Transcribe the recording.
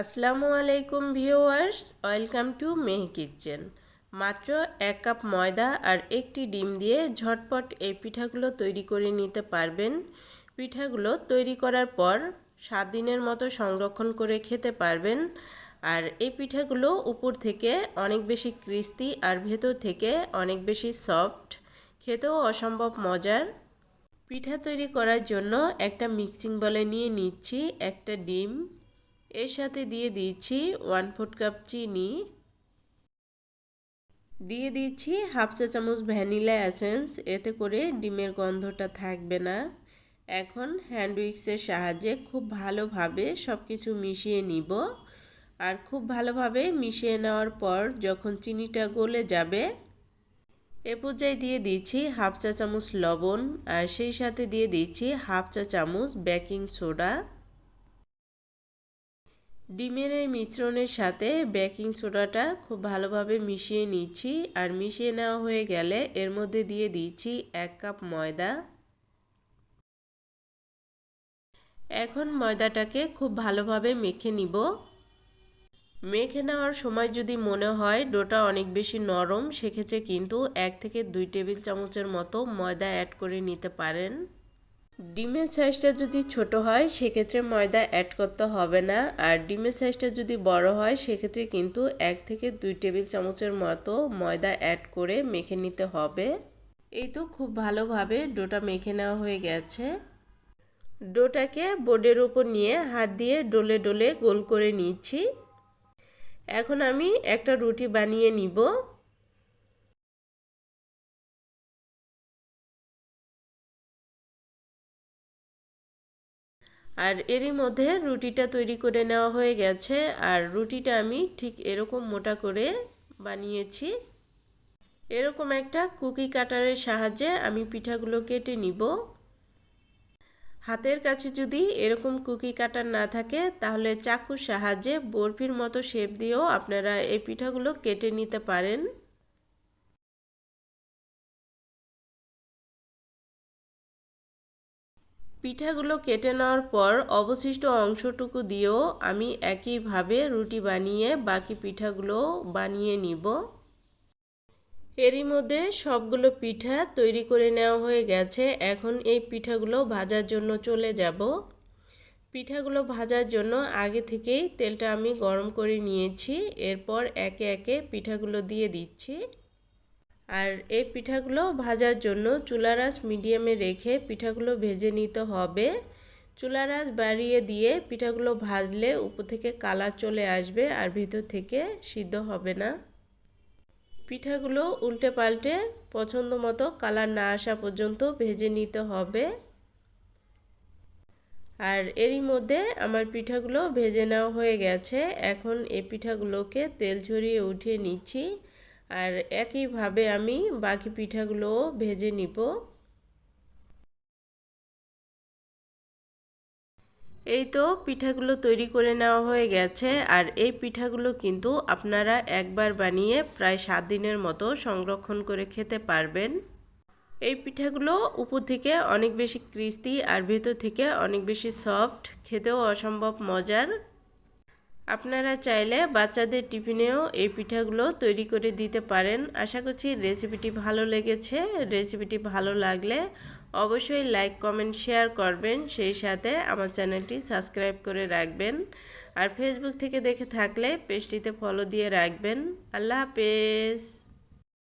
আসসালামু আলাইকুম viewers, welcome to মেহ কিচেন। মাত্র এক কাপ ময়দা আর একটি ডিম দিয়ে ঝটপট এই পিঠাগুলো তৈরি করে নিতে পারবেন। পিঠাগুলো তৈরি করার পর সাত দিনের মতো সংরক্ষণ করে খেতে পারবেন। আর এই পিঠাগুলো উপর থেকে অনেক বেশি ক্রিস্পি আর ভেতর থেকে অনেক বেশি সফট, খেতেও অসম্ভব মজার। পিঠা তৈরি করার জন্য একটা মিক্সিং বলে নিয়ে নিচ্ছি একটা ডিম। এর সাথে দিয়ে দিচ্ছি ওয়ান ফোর্থ কাপ চিনি। দিয়ে দিচ্ছি হাফ চা চামচ ভ্যানিলা অ্যাসেন্স এতে করে ডিমের গন্ধটা থাকবে না। এখন হ্যান্ড উইক্সের সাহায্যে খুব ভালোভাবে সব কিছু মিশিয়ে নিব। আর খুব ভালোভাবে মিশিয়ে নেওয়ার পর যখন চিনিটা গলে যাবে, এ পর্যায়ে দিয়ে দিচ্ছি হাফ চা চামচ লবণ, আর সেই সাথে দিয়ে দিচ্ছি হাফ চা চামচ বেকিং সোডা ডিমের এই মিশ্রণের সাথে বেকিং সোডাটা খুব ভালোভাবে মিশিয়ে নিচ্ছি আর মিশিয়ে নেওয়া হয়ে গেলে এর মধ্যে দিয়ে দিচ্ছি এক কাপ ময়দা। এখন ময়দাটাকে খুব ভালোভাবে মেখে নিব। মেখে নেওয়ার সময় যদি মনে হয় ডোটা অনেক বেশি নরম, সেক্ষেত্রে কিন্তু এক থেকে দুই টেবিল চামচের মতো ময়দা অ্যাড করে নিতে পারেন। ডিমের সাইজটা যদি ছোট হয়, সেক্ষেত্রে ময়দা অ্যাড করতে হবে না। আর ডিমের সাইজটা যদি বড় হয়, সেক্ষেত্রে কিন্তু এক থেকে দুই টেবিল চামচের মতো ময়দা অ্যাড করে মেখে নিতে হবে। এই তো খুব ভালোভাবে ডোটা মেখে নেওয়া হয়ে গেছে। ডোটাকে বোর্ডের উপর নিয়ে হাত দিয়ে ডোলে ডোলে গোল করে নিচ্ছি। এখন আমি একটা রুটি বানিয়ে নিব। আর এরই মধ্যে রুটিটা তৈরি করে নেওয়া হয়ে গেছে, আর রুটিটা আমি ঠিক এরকম মোটা করে বানিয়েছি। এরকম একটা কুকি কাটারের সাহায্যে আমি পিঠাগুলো কেটে নিব। হাতের কাছে যদি এরকম কুকি কাটার না থাকে, তাহলে চাকুর সাহায্যে বরফির মতো শেপ দিয়েও আপনারা এই পিঠাগুলো কেটে নিতে পারেন। পিঠাগুলো কেটে নেওয়ার পর অবশিষ্ট অংশটুকু দিয়েও আমি একইভাবে রুটি বানিয়ে বাকি পিঠাগুলো বানিয়ে নিব। এরই মধ্যে সবগুলো পিঠা তৈরি করে নেওয়া হয়ে গেছে। এখন এই পিঠাগুলো ভাজার জন্য চলে যাব। পিঠাগুলো ভাজার জন্য আগে থেকেই তেলটা আমি গরম করে নিয়েছি। এরপর একে একে পিঠাগুলো দিয়ে দিচ্ছি। আর এই পিঠাগুলো ভাজার জন্য চুলারাস মিডিয়ামে রেখে পিঠাগুলো ভেজে নিতে হবে। চুলারাস বাড়িয়ে দিয়ে পিঠাগুলো ভাজলে উপর থেকে কালার চলে আসবে আর ভিতর থেকে সিদ্ধ হবে না। পিঠাগুলো উল্টে পাল্টে পছন্দ মতো কালার না আসা পর্যন্ত ভেজে নিতে হবে। আর এরই মধ্যে আমার পিঠাগুলো ভেজে নেওয়া হয়ে গেছে। এখন এই পিঠাগুলোকে তেল ঝরিয়ে উঠিয়ে নিচ্ছি। আর একইভাবে আমি বাকি পিঠাগুলো ভেজে নিব। এই তো পিঠাগুলো তৈরি করে নেওয়া হয়ে গেছে আর এই পিঠাগুলো কিন্তু আপনারা একবার বানিয়ে প্রায় সাত দিনের মতো সংরক্ষণ করে খেতে পারবেন। এই পিঠাগুলো উপর থেকে অনেক বেশি ক্রিস্পি আর ভেতর থেকে অনেক বেশি সফট, খেতেও অসম্ভব মজার। আপনারা চাইলে বাচ্চাদের টিফিনেও এই পিঠাগুলো তৈরি করে দিতে পারেন। আশা করছি রেসিপিটি ভালো লেগেছে। রেসিপিটি ভালো লাগলে অবশ্যই লাইক, কমেন্ট, শেয়ার করবেন। সেই সাথে আমার চ্যানেলটি সাবস্ক্রাইব করে রাখবেন। আর ফেসবুক থেকে দেখে থাকলে পেজটিতে ফলো দিয়ে রাখবেন। আল্লাহ হাফেজ।